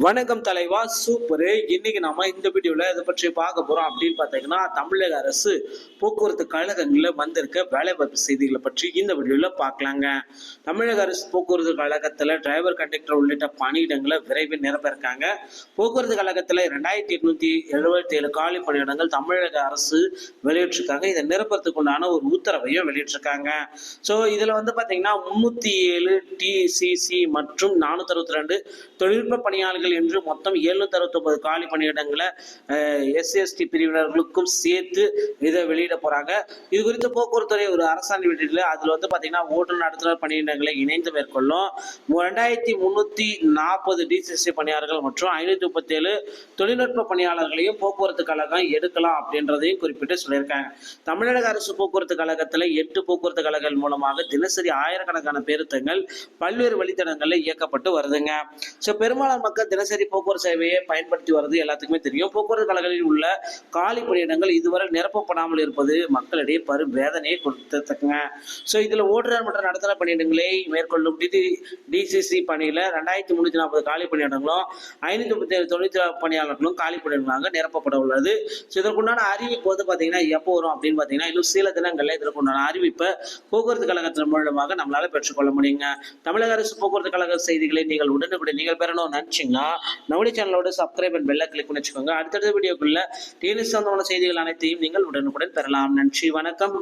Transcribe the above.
வணக்கம் தலைவா சூப்பரு. இன்னைக்கு நம்ம இந்த வீடியோவில் இதை பற்றி பார்க்க போகிறோம் அப்படின்னு பார்த்தீங்கன்னா தமிழக அரசு போக்குவரத்து கழகங்களில் வந்திருக்க வேலைவாய்ப்பு செய்திகளை பற்றி இந்த வீடியோவில் பார்க்கலாங்க. தமிழக அரசு போக்குவரத்து கழகத்தில் டிரைவர் கண்டக்டர் உள்ளிட்ட பணியிடங்களை விரைவில் நிரப்பியிருக்காங்க போக்குவரத்து கழகத்தில் ரெண்டாயிரத்தி எட்நூத்தி எழுபத்தி ஏழு காலி பணியிடங்கள் தமிழக அரசு வெளியிட்டிருக்காங்க. இதை நிரப்புறதுக்கு உண்டான ஒரு உத்தரவையும் வெளியிட்டிருக்காங்க. ஸோ இதில் வந்து பார்த்தீங்கன்னா முந்நூற்றி ஏழு டிசிசி மற்றும் நானூற்றி அறுபத்தி ரெண்டு தொழில்நுட்ப பணியாளர்கள் என்று மொத்தம் எழுநூத்தி அறுபத்தொன்பது காலி பணியிடங்களை எஸ்சிஎஸ்டி பிரிவினர்களுக்கும் சேர்த்து இதை வெளியிட போறாங்க. இது குறித்து போக்குவரத்துறை ஒரு அரசாணை வெளியிடல. அதுல வந்து பாத்தீங்கன்னா ஓட்டுநர் நடத்துனர் பணியிடங்களை இணைந்து மேற்கொள்ளும். ரெண்டாயிரத்தி முன்னூத்தி நாற்பது டிசிஎஸ்டி பணியாளர்கள் மற்றும் ஐநூத்தி முப்பத்தி ஏழு தொழில்நுட்ப பணியாளர்களையும் போக்குவரத்து கழகம் எடுக்கலாம் அப்படின்றதையும் குறிப்பிட்டு சொல்லியிருக்காங்க. தமிழக அரசு போக்குவரத்து கழகத்துல எட்டு போக்குவரத்து கழகங்கள் மூலமாக தினசரி ஆயிரக்கணக்கான பேருத்தங்கள் பல்வேறு வழித்தடங்களில் இயக்கப்பட்டு வருதுங்க. ஸோ பெரும்பாலான மக்கள் தினசரி போக்குவரத்து சேவையை பயன்படுத்தி வருது எல்லாத்துக்குமே தெரியும். போக்குவரத்து கழகங்களில் உள்ள காலி பணியிடங்கள் இதுவரை நிரப்பப்படாமல் இருப்பது மக்களிடையே பரும் வேதனையை கொடுத்துருக்குங்க ஸோ இதில் ஓட்டுநர் மற்றும் நடத்துனர் பணியிடங்களை மேற்கொள்ளும் டிடி டிசிசி பணியில் ரெண்டாயிரத்தி முந்நூற்றி நாற்பது காலி பணியிடங்களும் ஐநூற்றி முப்பத்தி ஏழு தொழிற்சாலை பணியாளர்களும் காலி பணியிடங்களாக நிரப்பப்பட உள்ளது. ஸோ இதற்குண்டான அறிவிப்பு வந்து பார்த்தீங்கன்னா எப்போ வரும் அப்படின்னு பார்த்தீங்கன்னா இன்னும் சில தினங்களில் இதற்குண்டான அறிவிப்பை போக்குவரத்து கழகத்தின் மூலமாக நம்மளால் பெற்றுக்கொள்ள முடியுங்க. தமிழக அரசு போக்குவரத்து கழக செய்திகளை நீங்கள் உடனுக்குடன் நீங்கள் பெறணும் நினச்சிங்கன்னா நம்முடைய சேனலோட சப்ஸ்கிரைப் அண்ட் பெல்லை கிளிக் பண்ணி வச்சுக்கோங்க அடுத்தடுத்த வீடியோக்குள்ள டிஎன்எஸ் சம்பந்தமான செய்திகள் அனைத்தையும் நீங்கள் உடனுக்குடன் பெறலாம். நன்றி வணக்கம்.